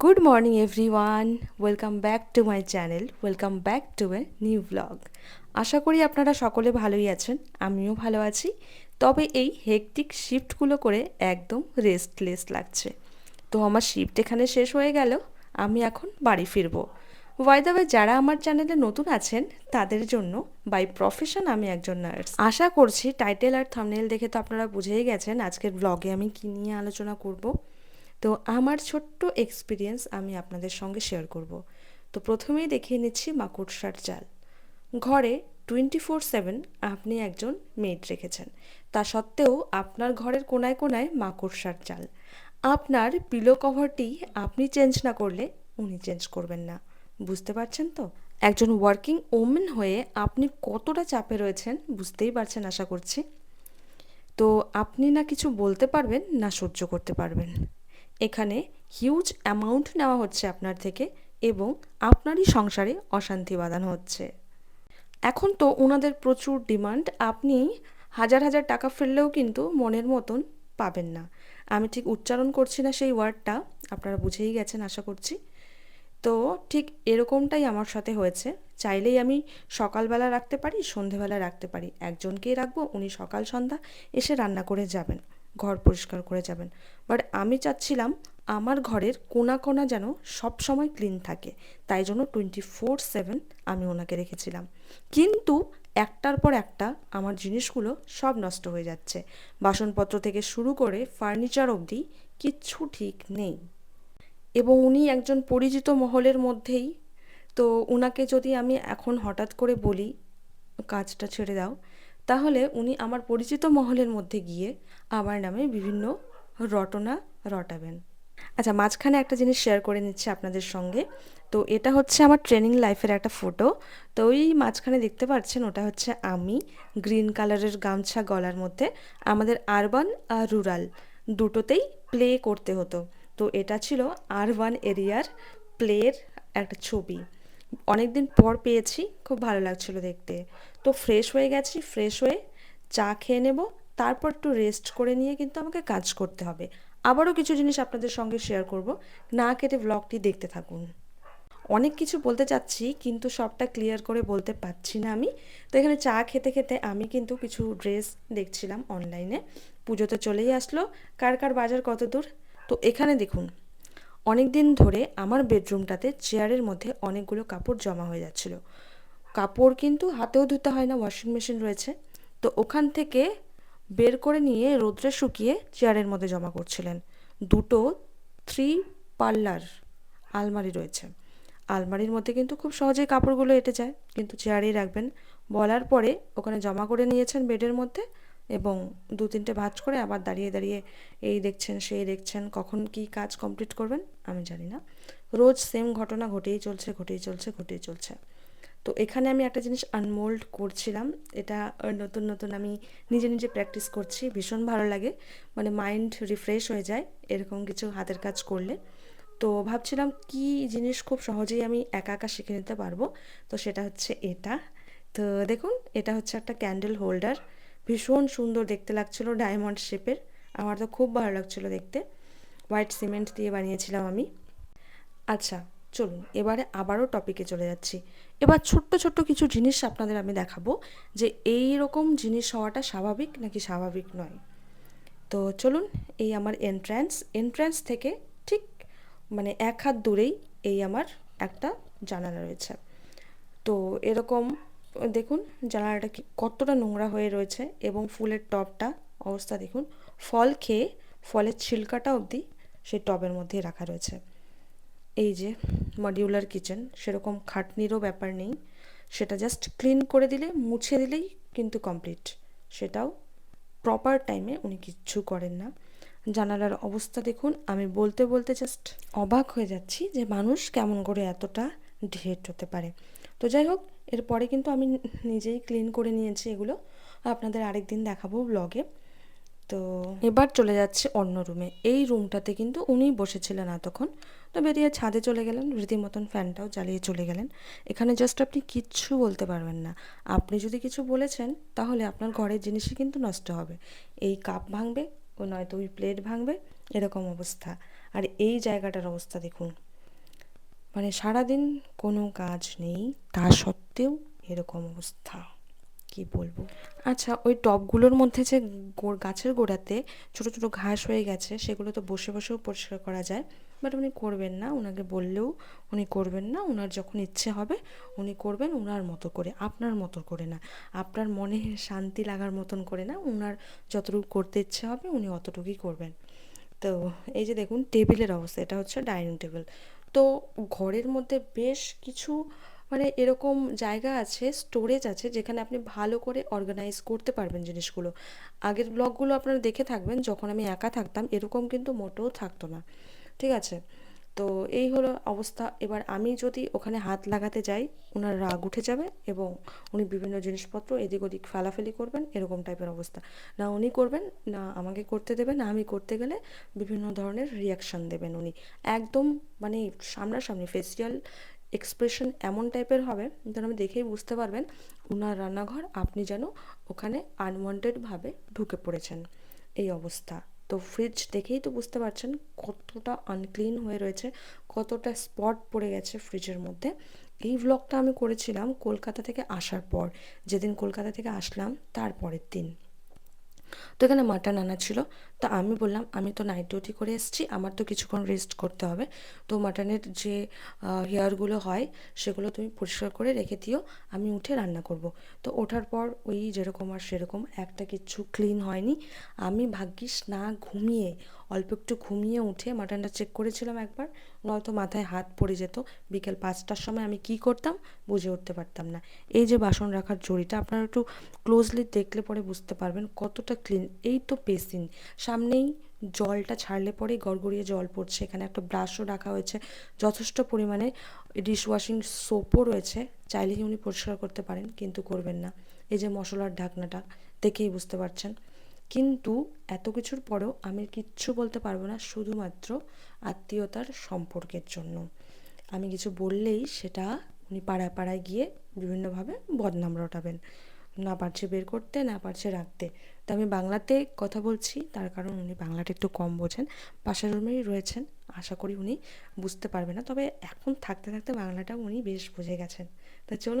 Good morning everyone welcome back to my channel welcome back to a new blog আশা করি আপনারা সকলে ভালোই আছেন, আমিও ভালো আছি। তবে এই হেকটিক শিফটগুলো করে একদম রেস্টলেস লাগছে। তো আমার শিফট এখানে শেষ হয়ে গেল, আমি এখন বাড়ি ফিরবো। ওয়াইদাবে যারা আমার চ্যানেলে নতুন আছেন, তাদের জন্য বাই প্রফেশন আমি একজন নার্স আশা করছি টাইটেল আর থামনেল দেখে তো আপনারা বুঝেই গেছেন আজকের ব্লগে আমি কী নিয়ে আলোচনা করব। তো আমার ছোট্ট এক্সপিরিয়েন্স আমি আপনাদের সঙ্গে শেয়ার করব। তো প্রথমেই দেখিয়ে নিচ্ছি মাকড়সার জাল। ঘরে টোয়েন্টি ফোর সেভেন আপনি একজন মেড রেখেছেন। তা সত্ত্বেও আপনার ঘরের কোনায় কোনায় মাকড়সার জাল। আপনার পিলো কভারটি আপনি চেঞ্জ না করলে উনি চেঞ্জ করবেন না। বুঝতে পারছেন তো? একজন ওয়ার্কিং ওমেন হয়ে আপনি কতটা চাপে রয়েছেন বুঝতেই পারছেন আশা করছি। তো আপনি না কিছু বলতে পারবেন না সহ্য করতে পারবেন। এখানে হিউজ অ্যামাউন্ট নেওয়া হচ্ছে আপনার থেকে এবং আপনারই সংসারে অশান্তি বাঁধানো হচ্ছে। এখন তো ওনাদের প্রচুর ডিমান্ড আপনি হাজার হাজার টাকা ফেললেও কিন্তু মনের মতন পাবেন না। আমি ঠিক উচ্চারণ করছি না সেই ওয়ার্ডটা আপনারা বুঝেই গেছেন আশা করছি। তো ঠিক এরকমটাই আমার সাথে হয়েছে। চাইলেই আমি সকালবেলা রাখতে পারি, সন্ধেবেলা রাখতে পারি। একজনকেই রাখব, উনি সকাল সন্ধ্যা এসে রান্না করে যাবেন। ঘর পরিষ্কার করে যাবেন। বাট আমি চাচ্ছিলাম আমার ঘরের কোনা কোনা যেন সব সময় ক্লিন থাকে, তাই জন্য টোয়েন্টি ফোর সেভেন আমি ওনাকে রেখেছিলাম। কিন্তু একটার পর একটা আমার জিনিসগুলো সব নষ্ট হয়ে যাচ্ছে। বাসনপত্র থেকে শুরু করে ফার্নিচার অবধি কিচ্ছু ঠিক নেই। এবং উনি একজন পরিচিত মহলের মধ্যেই, তো ওনাকে যদি আমি এখন হঠাৎ করে বলি, কাজটা ছেড়ে দাও তাহলে উনি আমার পরিচিত মহলের মধ্যে গিয়ে আমার নামে বিভিন্ন রটনা রটাবেন। আচ্ছা মাঝখানে একটা জিনিস শেয়ার করে নিচ্ছি আপনাদের সঙ্গে। তো এটা হচ্ছে আমার ট্রেনিং লাইফের একটা ফটো তো ওই মাঝখানে দেখতে পাচ্ছেন, ওটা হচ্ছে আমি গ্রিন কালারের গামছা গলার মধ্যে। আমাদের আরবান আর রুরাল দুটোতেই প্লে করতে হতো। তো এটা ছিল আরবান এরিয়ার প্লের একটা ছবি। অনেক দিন পর পেয়েছি, খুব ভালো লাগছিল দেখতে। তো ফ্রেশ হয়ে গেছি ফ্রেশ হয়ে চা খেয়ে নেব, তারপর একটু রেস্ট করে নিয়ে কিন্তু আমাকে কাজ করতে হবে। আবারও কিছু জিনিস আপনাদের সঙ্গে শেয়ার করব, না কেটে ব্লগটি দেখতে থাকুন। অনেক কিছু বলতে চাচ্ছি, কিন্তু সবটা ক্লিয়ার করে বলতে পারছি না আমি। তো এখানে চা খেতে খেতে আমি কিন্তু কিছু ড্রেস দেখছিলাম অনলাইনে পুজো তো চলেই আসলো, কার কার বাজার কত দূর? তো এখানে দেখুন অনেক দিন ধরে আমার বেডরুমটাতে চেয়ারের মধ্যে অনেকগুলো কাপড় জমা হয়ে যাচ্ছিল। কাপড় কিন্তু হাতেও ধুতে হয় না ওয়াশিং মেশিন রয়েছে। তো ওখান থেকে বের করে নিয়ে রোদ্রে শুকিয়ে চেয়ারের মধ্যে জমা করছিলেন। দুটো থ্রি পার্লার আলমারি রয়েছে। আলমারির মধ্যে কিন্তু খুব সহজেই কাপড়গুলো এঁটে যায়। কিন্তু চেয়ারেই রাখবেন। বলার পরে ওখানে জমা করে নিয়েছেন বেডের মধ্যে। এবং দু তিনটে ভাঁজ করে আবার দাঁড়িয়ে দাঁড়িয়ে এই দেখছেন, সেই দেখছেন, কখন কি কাজ কমপ্লিট করবেন আমি জানি না। রোজ সেম ঘটনা ঘটেই চলছে ঘটেই চলছে ঘটেই চলছে। তো এখানে আমি একটা জিনিস আনমোল্ড করছিলাম, এটা নতুন নতুন আমি নিজে নিজে প্র্যাকটিস করছি, ভীষণ ভালো লাগে। মানে মাইন্ড রিফ্রেশ হয়ে যায় এরকম কিছু হাতের কাজ করলে। তো ভাবছিলাম কি জিনিস খুব সহজেই আমি একা একা শিখে নিতে পারব। তো সেটা হচ্ছে এটা। তো দেখুন, এটা হচ্ছে একটা ক্যান্ডেল হোল্ডার ভীষণ সুন্দর দেখতে লাগছিল ডায়মন্ড শেপের। আমার তো খুব ভালো লাগছিল দেখতে। হোয়াইট সিমেন্ট দিয়ে বানিয়েছিলাম আমি। আচ্ছা চলুন, এবারে আবারও টপিকে চলে যাচ্ছি। এবার ছোট্ট ছোট্ট কিছু জিনিস আপনাদের আমি দেখাবো যে এই রকম জিনিস হওয়াটা স্বাভাবিক নাকি স্বাভাবিক নয়। তো চলুন, এই আমার এন্ট্রান্স এন্ট্রান্স থেকে ঠিক মানে এক হাত দূরেই এই আমার একটা জানালা রয়েছে। তো এরকম দেখুন, জানালাটা কতটা নোংরা হয়ে রয়েছে এবং ফুলের টবটা অবস্থা দেখুন। ফল খেয়ে, ফলের ছিলকাটা অবধি সেই টবের মধ্যে রাখা রয়েছে। এই যে মডিউলার কিচেন সেরকম খাটনিরও ব্যাপার নেই। সেটা জাস্ট ক্লিন করে দিলে, মুছে দিলেই কিন্তু কমপ্লিট সেটাও প্রপার টাইমে উনি কিচ্ছু করেন না। জানালার অবস্থা দেখুন, আমি বলতে বলতে জাস্ট অবাক হয়ে যাচ্ছি যে মানুষ কেমন করে এতটা ঢেট হতে পারে। তো যাই হোক, এরপরে কিন্তু আমি নিজেই ক্লিন করে নিয়েছি এগুলো। আপনাদের আরেক দিন দেখাবো ব্লগে তো এবার চলে যাচ্ছে অন্য রুমে এই রুমটাতে কিন্তু উনি বসেছিলেন এতক্ষণ। তো বেরিয়ে ছাদে চলে গেলেন, রীতিমতন ফ্যানটাও চালিয়ে চলে গেলেন। এখানে জাস্ট আপনি কিচ্ছু বলতে পারবেন না। আপনি যদি কিছু বলেছেন, তাহলে আপনার ঘরের জিনিসই কিন্তু নষ্ট হবে। এই কাপ ভাঙবে, ও নয়তো ওই প্লেট ভাঙবে, এরকম অবস্থা। আর এই জায়গাটার অবস্থা দেখুন। মানে সারাদিন কোনো কাজ নেই, তা সত্ত্বেও এরকম অবস্থা। কি বলব? আচ্ছা ওই টবগুলোর মধ্যে যে গাছের গোড়াতে ছোট ছোট ঘাস হয়ে গেছে, সেগুলো তো বসে বসেও পরিষ্কার করা যায়। বাট উনি করবেন না ওনাকে বললেও উনি করবেন না ওনার যখন ইচ্ছে হবে, উনি করবেন ওনার মতো করে, আপনার মতো করে না। আপনার মনে শান্তি লাগার মতন করে না ওনার যতটুকু করতে ইচ্ছে হবে, উনি অতটুকুই করবেন। তো এই যে দেখুন, টেবিলের অবস্থা, এটা হচ্ছে ডাইনিং টেবিল। তো ঘরের মধ্যে বেশ কিছু মানে এরকম জায়গা আছে স্টোরেজ আছে, যেখানে আপনি ভালো করে অর্গানাইজ করতে পারবেন জিনিসগুলো। আগের ব্লগগুলো আপনারা দেখে থাকবেন, যখন আমি একা থাকতাম, এরকম কিন্তু মোটেও থাকতো না। ঠিক আছে? তো এই হলো অবস্থা। এবার আমি যদি ওখানে হাত লাগাতে যাই ওনার রাগ উঠে যাবে এবং উনি বিভিন্ন জিনিসপত্র এদিক ওদিক ফেলাফেলি করবেন, এরকম টাইপের অবস্থা। না উনি করবেন, না আমাকে করতে দেবেন না আমি করতে গেলে বিভিন্ন ধরনের রিয়াকশান দেবেন উনি। একদম মানে সামনাসামনি ফেসিয়াল এক্সপ্রেশন এমন টাইপের হবে, যেন আমি দেখেই বুঝতে পারবেন ওনার রান্নাঘর আপনি যেন ওখানে আনওয়ান্টেডভাবে ঢুকে পড়েছেন। এই অবস্থা। তো ফ্রিজ দেখেই তো বুঝতে পারছেন কতটা আনক্লিন হয়ে রয়েছে, কতটা স্পট পড়ে গেছে ফ্রিজের মধ্যে। এই ভ্লগটা আমি করেছিলাম কলকাতা থেকে আসার পর। যেদিন কলকাতা থেকে আসলাম, তারপরের দিন। তো এখানে মাটন আনা ছিল। তো আমি বললাম, আমি তো নাইট ডিউটি করে এসেছি, আমার তো কিছুক্ষণ রেস্ট করতে হবে। তো মাটনের যে হেয়ারগুলো হয়, সেগুলো তুমি পরিষ্কার করে রেখে দিও, আমি উঠে রান্না করব। তো ওঠার পর ওই যেরকম আর সেরকম, একটা কিছু ক্লিন হয়নি। আমি ভাগ্যিস না ঘুমিয়ে অল্প একটু ঘুমিয়ে উঠে মাটনটা চেক করেছিলাম একবার। নয়তো মাথায় হাত পড়ে যেত। বিকেল পাঁচটার সময় আমি কি করতাম বুঝে উঠতে পারতাম না। এই যে বাসন রাখার জড়িটা আপনারা একটু ক্লোজলি দেখলে পরে বুঝতে পারবেন কতটা ক্লিন এই তো পেসিন সামনেই জলটা ছাড়লে পরেই গড়গড়িয়ে জল পড়ছে। এখানে একটা ব্রাশও রাখা হয়েছে। যথেষ্ট পরিমাণে ডিশ ওয়াশিং সোপও রয়েছে। চাইলেই উনি পরিষ্কার করতে পারেন, কিন্তু করবেন না। এই যে মশলার ঢাকনাটা, দেখেই বুঝতে পারছেন। কিন্তু এত কিছুর পরেও আমি কিচ্ছু বলতে পারব না শুধুমাত্র আত্মীয়তার সম্পর্কের জন্য। আমি কিছু বললেই সেটা উনি পাড়ায় পাড়ায় গিয়ে বিভিন্নভাবে বদনাম রটাবেন। না পারছে বের করতে, না পারছে রাখতে তো আমি বাংলাতে কথা বলছি, তার কারণ উনি বাংলাটা একটু কম বোঝেন। পাশের রুমেই রয়েছেন, আশা করি উনি বুঝতে পারবে না। তবে এখন থাকতে থাকতে বাংলাটা উনি বেশ বুঝে গেছেন। তা চলুন